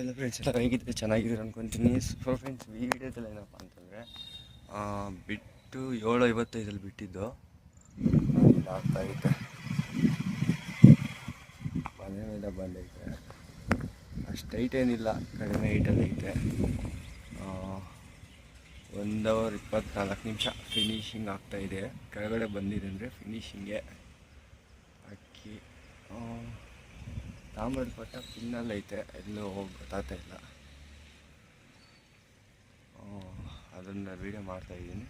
ಇಲ್ಲ ಫ್ರೆಂಡ್ಸ್ ಎಲ್ಲ ಹೇಗಿದ್ರೆ ಚೆನ್ನಾಗಿದ್ದೀರ ಅನ್ಕೊತೀನಿ. ಸೊ ಫ್ರೆಂಡ್ಸ್ ವೀಡಿಯೋದಲ್ಲಿ ಏನಪ್ಪ ಅಂತಂದರೆ ಬಿಟ್ಟು ಏಳು ಐವತ್ತೈದಲ್ಲಿ ಬಿಟ್ಟಿದ್ದು. ಆಗ್ತಾಯಿದೆ ಮನೆ ಮೇಲೆ ಬಂದೈತೆ ಅಷ್ಟು ಹೈಟ್ ಏನಿಲ್ಲ, ಕಡಿಮೆ ಹೈಟಲ್ಲಿ ಐತೆ ಒಂದು ಅವರ್ ಇಪ್ಪತ್ನಾಲ್ಕು ನಿಮಿಷ ಫಿನಿಶಿಂಗ್ ಆಗ್ತಾಯಿದೆ ಕೆಳಗಡೆ ಬಂದಿದೆ ಅಂದರೆ ಫಿನಿಶಿಂಗೆ ಅಕ್ಕಿ ತಾಮ್ರದ ಪಟ್ಟ ಪಿನ್ನಲ್ಲಿ ಐತೆ, ಎಲ್ಲೂ ಹೋಗಿ ಗೊತ್ತಾಗ್ತಾ ಇಲ್ಲ. ಅದನ್ನು ವೀಡಿಯೋ ಮಾಡ್ತಾ ಇದ್ದೀನಿ.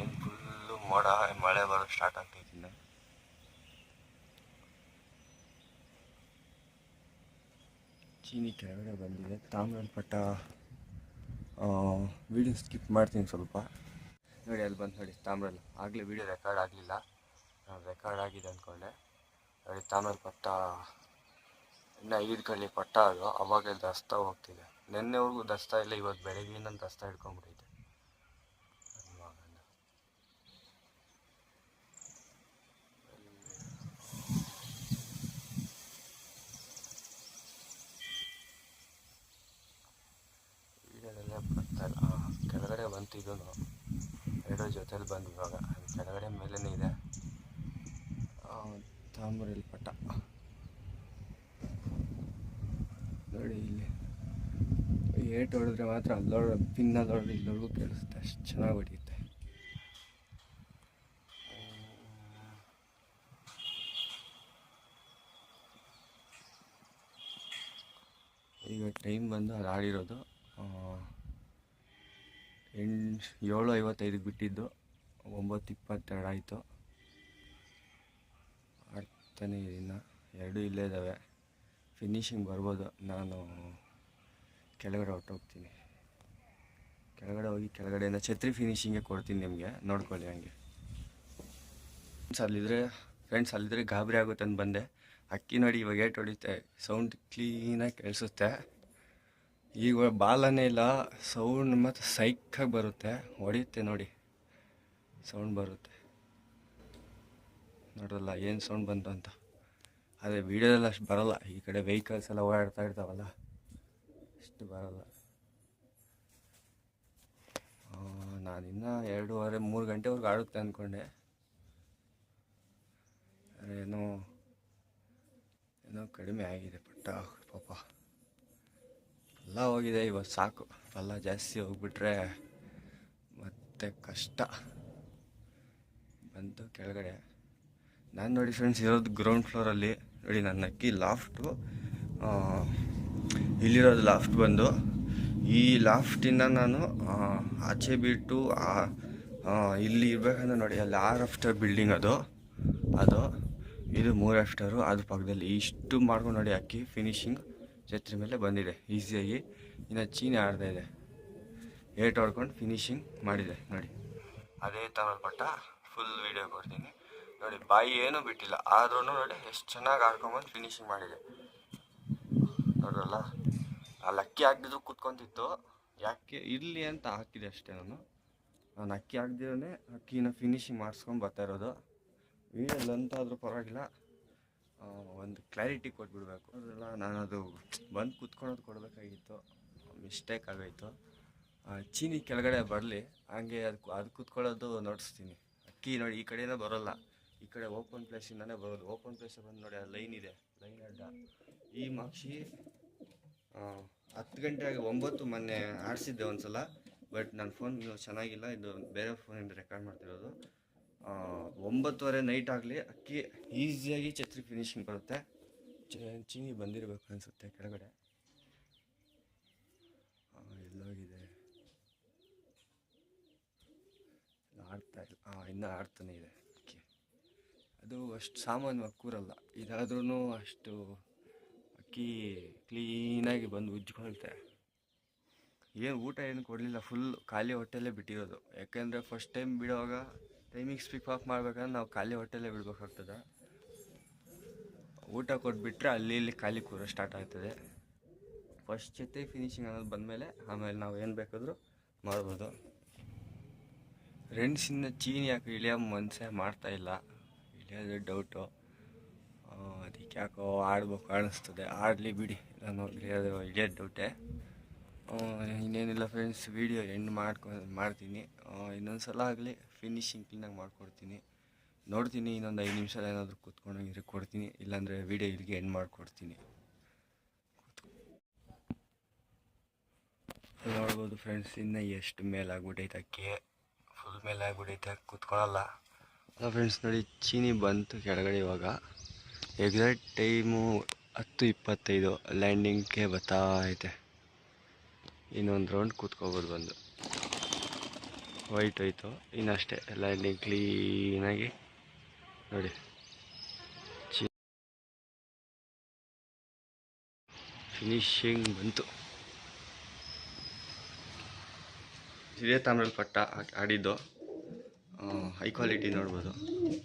ಏನು ಫುಲ್ಲು ಮೋಡ, ಮಳೆ ಬರೋಕ್ಕೆ ಸ್ಟಾರ್ಟ್ ಆಗ್ತೈತಿ ಚೀನಿ ಕೆಳಗಡೆ ಬಂದಿದೆ ತಾಮ್ರದ ಪಟ್ಟ ವೀಡಿಯೋ ಸ್ಕಿಪ್ ಮಾಡ್ತೀನಿ ಸ್ವಲ್ಪ. ನೋಡಿ, ಅಲ್ಲಿ ಬಂದು ನೋಡಿ ತಾಮ್ರಲ್ಲಿ ಆಗಲೇ ವೀಡಿಯೋ ರೆಕಾರ್ಡ್ ಆಗಲಿಲ್ಲ. ರೆಕಾರ್ಡ್ ಆಗಿದೆ ಅಂದ್ಕೊಂಡೆ ತಾಮ್ರದ ಪಟ್ಟ ಇನ್ನು ಐದು ಕಳ್ಳಿ ಪಟ್ಟ ಅದು ಅವಾಗ ದಸ್ತಾ ಹೋಗ್ತಿದೆ. ನಿನ್ನೆವರೆಗೂ ದಸ್ತಾ ಇಲ್ಲ ಇವತ್ತು ಬೆಳಗ್ಗಿನ ದಸ್ತಾ ಹಿಡ್ಕೊಂಡ್ಬಿಟ್ಟೈತೆ ನನ್ ಮಗಂದು. ವೀಡಿಯೋದಲ್ಲೇ ಬರ್ತಾ ಇಲ್ಲ ಆ, ಕೆಳಗಡೆ ಬಂತು ಇದೂ ಎರಡು ಜೊತೆಲಿ ಬಂದು ಇವಾಗ. ಕೆಳಗಡೆ ಮೇಲೇ ಇದೆ. ಆ, ಪಟ ನೋಡಿ ಇಲ್ಲಿ. ಏಟ್ ಹೊಡೆದ್ರೆ ಮಾತ್ರ ಅಲ್ಲೋಡ ಪಿನ್ ಹೊಡೆದ್ರೆ ಇಲ್ಲವರೆಗೂ ಕೇಳಿಸುತ್ತೆ. ಅಷ್ಟು ಚೆನ್ನಾಗಿ ಹೊಡೆಯುತ್ತೆ. ಈಗ ಟೈಮ್ ಬಂದು ಅದು ಆಡಿರೋದು ಎಂಟು ಏಳು ಐವತ್ತೈದಕ್ಕೆ ಬಿಟ್ಟಿದ್ದು ಒಂಬತ್ತು ಇಪ್ಪತ್ತೆರಡು ಆಯಿತು. ಆಡ್ತಾನೆ ಇನ್ನು ಎರಡು ಇಲ್ಲೇ ಇದ್ದಾವೆ. ಫಿನಿಶಿಂಗ್ ಬರ್ಬೋದು. ನಾನು ಕೆಳಗಡೆ ಹೊಟ್ಟೋಗ್ತೀನಿ ಕೆಳಗಡೆ ಹೋಗಿ ಕೆಳಗಡೆಯಿಂದ ಛತ್ರಿ ಫಿನಿಶಿಂಗೆ ಕೊಡ್ತೀನಿ ನಿಮಗೆ. ನೋಡ್ಕೊಳ್ಳಿ ಹಂಗೆ. ಫ್ರೆಂಡ್ಸ್ ಅಲ್ಲಿದ್ರೆ ಫ್ರೆಂಡ್ಸ್ ಅಲ್ಲಿದ್ರೆ ಗಾಬರಿ ಆಗುತ್ತೆ ಅಂತ ಬಂದೆ. ಅಕ್ಕಿ ನೋಡಿ ಇವಾಗ ಏಟ್ ಹೊಡಿತೆ ಸೌಂಡ್ ಕ್ಲೀನಾಗಿ ಕೇಳಿಸುತ್ತೆ. ಈಗ ಬಾಲನೇ ಇಲ್ಲ. ಸೌಂಡ್ ಮತ್ತು ಸೈಕಾಗಿ ಬರುತ್ತೆ. ಹೊಡೆಯುತ್ತೆ ನೋಡಿ. ಸೌಂಡ್ ಬರುತ್ತೆ. ನೋಡಲ್ಲ ಏನು ಸೌಂಡ್ ಬಂತು ಅಂತ. ಅದೇ ವೀಡಿಯೋದಲ್ಲಿ ಅಷ್ಟು ಬರೋಲ್ಲ. ಈ ಕಡೆ ವೆಹಿಕಲ್ಸ್ ಎಲ್ಲ ಓಡಾಡ್ತಾ ಇರ್ತಾವಲ್ಲ, ಅಷ್ಟು ಬರೋಲ್ಲ. ನಾನು ಇನ್ನೂ ಎರಡೂವರೆ, ಮೂರು ಗಂಟೆವರೆಗೂ ಆಡುತ್ತೆ ಅಂದ್ಕೊಂಡೆ ಏನೋ ಏನೋ ಕಡಿಮೆ ಆಗಿದೆ ಪಟ್ಟ, ಪಾಪ. ಎಲ್ಲ ಹೋಗಿದೆ ಇವತ್ತು ಸಾಕು. ಎಲ್ಲ ಜಾಸ್ತಿ ಹೋಗ್ಬಿಟ್ರೆ ಮತ್ತೆ ಕಷ್ಟ. ಬಂತು ಕೆಳಗಡೆ. ನಾನು ನೋಡಿ ಫ್ರೆಂಡ್ಸ್ ಇರೋದು ಗ್ರೌಂಡ್ ಫ್ಲೋರಲ್ಲಿ ನೋಡಿ ನನ್ನ ಅಕ್ಕಿ ಲಾಫ್ಟು ಇಲ್ಲಿರೋದು ಲಾಫ್ಟ್ ಬಂದು, ಈ ಲಾಫ್ಟಿಂದ ನಾನು ಆಚೆ ಬಿಟ್ಟು ಇಲ್ಲಿ ಇರಬೇಕಂದ್ರೆ ನೋಡಿ, ಅಲ್ಲಿ ಆರು ಅಫ್ಟರ್ ಬಿಲ್ಡಿಂಗ್ ಅದು. ಅದು, ಇದು ಮೂರು ಆಫ್ಟರು ಅದು ಪಕ್ಕದಲ್ಲಿ ಇಷ್ಟು ಮಾಡ್ಕೊಂಡು ನೋಡಿ ಅಕ್ಕಿ ಫಿನಿಶಿಂಗ್ ಛತ್ರಿ ಮೇಲೆ ಬಂದಿದೆ ಈಸಿಯಾಗಿ ಇನ್ನು ಚೀನಿ ಆಡ್ತಾ ಇದೆ. ಏಟ್ ಹೊಡ್ಕೊಂಡು ಫಿನಿಶಿಂಗ್ ಮಾಡಿದೆ, ನೋಡಿ. ಅದೇ ಥರ ಫುಲ್ ವೀಡಿಯೋ ಕೊಡ್ತೀನಿ. ನೋಡಿ, ಬಾಯಿ ಏನು ಬಿಟ್ಟಿಲ್ಲ. ಆದ್ರೂ ನೋಡಿ, ಎಷ್ಟು ಚೆನ್ನಾಗಿ ಆಡ್ಕೊಂಬಂದು ಫಿನಿಶಿಂಗ್ ಮಾಡಿದೆ. ನೋಡ್ರಲ್ಲ, ಆ ಲಕ್ಕಿ ಹಾಕಿದ್ರು ಕೂತ್ಕೊಂತಿತ್ತು. ಯಾಕೆ ಇರಲಿ ಅಂತ ಹಾಕಿದೆ ಅಷ್ಟೇ ನಾನು. ನಾನು ಅಕ್ಕಿ ಹಾಕ್ದಿರೇ ಅಕ್ಕಿನ ಫಿನಿಶಿಂಗ್ ಮಾಡಿಸ್ಕೊಂಡು ಬರ್ತಾ ಇರೋದು. ವೀಡಿಯೋಲ್ಲಿ ಅಂತಾದರೂ ಪರವಾಗಿಲ್ಲ. ಒಂದು ಕ್ಲಾರಿಟಿ ಕೊಟ್ಬಿಡ್ಬೇಕು. ಅದ್ರಲ್ಲ ನಾನು ಅದು ಬಂದು ಕುತ್ಕೊಳೋದು ಕೊಡಬೇಕಾಗಿತ್ತು. ಮಿಸ್ಟೇಕ್ ಆಗೋಯ್ತು. ಚೀನಿ ಕೆಳಗಡೆ ಬರಲಿ. ಹಂಗೆ ಅದು ಅದು ಕುತ್ಕೊಳ್ಳೋದು ನೋಡಿಸ್ತೀನಿ. ಅಕ್ಕಿ ನೋಡಿ, ಈ ಕಡೆಯೇ ಬರೋಲ್ಲ. ಈ ಕಡೆ ಓಪನ್ ಇಂದಾನೆ ಬರೋದು. ಓಪನ್ ಪ್ಲೇಸ್ ಬಂದು ನೋಡಿ, ಆ ಲೈನ್ ಇದೆ. ಲೈನ್ ಅಡ್ಡ. ಈ ಮಕ್ಷಿ ಹತ್ತು ಗಂಟೆಗೆ ಒಂಬತ್ತು ಮೊನ್ನೆ ಆಡಿಸಿದ್ದೆ ಒಂದ್ಸಲ ಬಟ್ ನನ್ನ ಫೋನ್ ಚೆನ್ನಾಗಿಲ್ಲ. ಇದು ಬೇರೆ ಫೋನಿಂದ ರೆಕಾರ್ಡ್ ಮಾಡ್ತಿರೋದು. ಒಂಬತ್ತುವರೆ ನೈಟ್ ಆಗಲಿ, ಅಕ್ಕಿ ಈಸಿಯಾಗಿ ಛತ್ರಿ ಫಿನಿಶಿಂಗ್ ಬರುತ್ತೆ. ಚೀನಿ ಬಂದಿರಬೇಕು ಅನಿಸುತ್ತೆ ಕೆಳಗಡೆ. ಎಲ್ಲೋಗಿದೆ. ಆಡ್ತಾ ಇಲ್ಲ. ಇನ್ನೂ ಆಡ್ತಾನೆ ಇದೆ. ಅದು ಅಷ್ಟು ಸಾಮಾನ್ಯವಾಗಿ ಕೂರಲ್ಲ. ಇದಾದ್ರೂ ಅಷ್ಟು ಅಕ್ಕಿ ಕ್ಲೀನಾಗಿ ಬಂದು ಉಜ್ಕೊಳ್ತೆ ಏನು ಊಟ ಏನು ಕೊಡಲಿಲ್ಲ ಫುಲ್ ಖಾಲಿ ಹೊಟ್ಟೆಲ್ಲೇ ಬಿಟ್ಟಿರೋದು. ಯಾಕೆಂದರೆ ಫಸ್ಟ್ ಟೈಮ್ ಬಿಡುವಾಗ ಟೈಮಿಂಗ್ಸ್ ಸ್ಪಿಕ್ ಆಫ್ ಮಾಡ್ಬೇಕಂದ್ರೆ ನಾವು ಖಾಲಿ ಹೊಟ್ಟೆಲ್ಲೇ ಬಿಡ್ಬೇಕಾಗ್ತದೆ. ಊಟ ಕೊಟ್ಬಿಟ್ರೆ ಅಲ್ಲಿ ಇಲ್ಲಿ ಖಾಲಿ ಕೂರ ಸ್ಟಾರ್ಟ್ ಆಗ್ತದೆ. ಫಸ್ಟ್ ಜೊತೆ ಫಿನಿಶಿಂಗ್ ಅನ್ನೋದು ಬಂದಮೇಲೆ ಆಮೇಲೆ ನಾವು ಏನು ಬೇಕಾದರೂ ಮಾಡ್ಬೋದು. ರೆಂಡ್ಸಿಂದ ಚೀನಿ ಹಾಕಿ ಇಳಿಯೋ ಮನಸ್ಸೇ ಮಾಡ್ತಾ ಇಲ್ಲ ಡೌಟು ಅದಕ್ಕೆ ಯಾಕೋ ಆಡ್ಬೇಕು ಕಾಣಿಸ್ತದೆ ಆಡಲಿ ಬಿಡಿ. ನಾನು ಅದು ಇಳಿಯೋದು ಡೌಟೇ ಇನ್ನೇನಿಲ್ಲ ಫ್ರೆಂಡ್ಸ್ ವೀಡಿಯೋ ಎಂಡ್ ಮಾಡ್ಕೊ, ಮಾಡ್ತೀನಿ. ಇನ್ನೊಂದು ಸಲ ಆಗಲಿ ಫಿನಿಶಿಂಗ್ ಕ್ಲೀನಾಗಿ ಮಾಡಿಕೊಡ್ತೀನಿ. ನೋಡ್ತೀನಿ, ಇನ್ನೊಂದು ಐದು ನಿಮಿಷ ಏನಾದರೂ ಕೂತ್ಕೊಂಡಂಗಿದ್ರೆ ಕೊಡ್ತೀನಿ ಇಲ್ಲಾಂದರೆ ವೀಡಿಯೋ ಇಲ್ಲಿಗೆ ಎಂಡ್ ಮಾಡಿಕೊಡ್ತೀನಿ. ನೋಡ್ಬೋದು ಫ್ರೆಂಡ್ಸ್ ಇನ್ನೂ ಎಷ್ಟು ಮೇಲಾಗ್ಬಿಟ್ಟೈತೆ ಅಕ್ಕಿ. ಫುಲ್ ಮೇಲಾಗ್ಬಿಟ್ಟೈತೆ ಕೂತ್ಕೊಳ್ಳಲ್ಲ ಅಲ್ಲ ಫ್ರೆಂಡ್ಸ್ ನೋಡಿ, ಚೀನಿ ಬಂತು ಕೆಳಗಡೆ ಇವಾಗ. ಎಕ್ಸಾಕ್ಟ್ ಟೈಮು ಹತ್ತು ಇಪ್ಪತ್ತೈದು ಲ್ಯಾಂಡಿಂಗ್ಗೆ ಬರ್ತಾ ಐತೆ ಇನ್ನೊಂದು ರೌಂಡ್ ಕೂತ್ಕೋಬೋದು ಬಂದು. ವೈಟ್ ಹೋಯ್ತು. ಇನ್ನಷ್ಟೇ ಲ್ಯಾಂಡಿಂಗ್ ಕ್ಲೀನಾಗಿ ನೋಡಿ. ಚೀ ಫಿನಿಶಿಂಗ್ ಬಂತು. ಇದೇ ತಾಮ್ರಲ್ಲಿ ಪಟ್ಟ ಆಡಿದ್ದು ಹೈ ಕ್ವಾಲಿಟಿ ನೋಡ್ಬೋದು.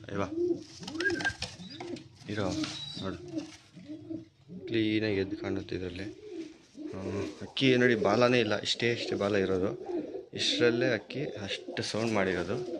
ಅಯ್ಯವಾ ಇರೋ, ನೋಡು. ಕ್ಲೀನಾಗಿ ಎದ್ದು ಕಾಣುತ್ತೆ ಇದರಲ್ಲಿ. ಅಕ್ಕಿ ನೋಡಿ ಬಾಲನೇ ಇಲ್ಲ. ಇಷ್ಟೇ ಇಷ್ಟೇ ಬಾಲ ಇರೋದು. ಇಷ್ಟರಲ್ಲೇ ಅಕ್ಕಿ ಅಷ್ಟು ಸೌಂಡ್ ಮಾಡಿರೋದು.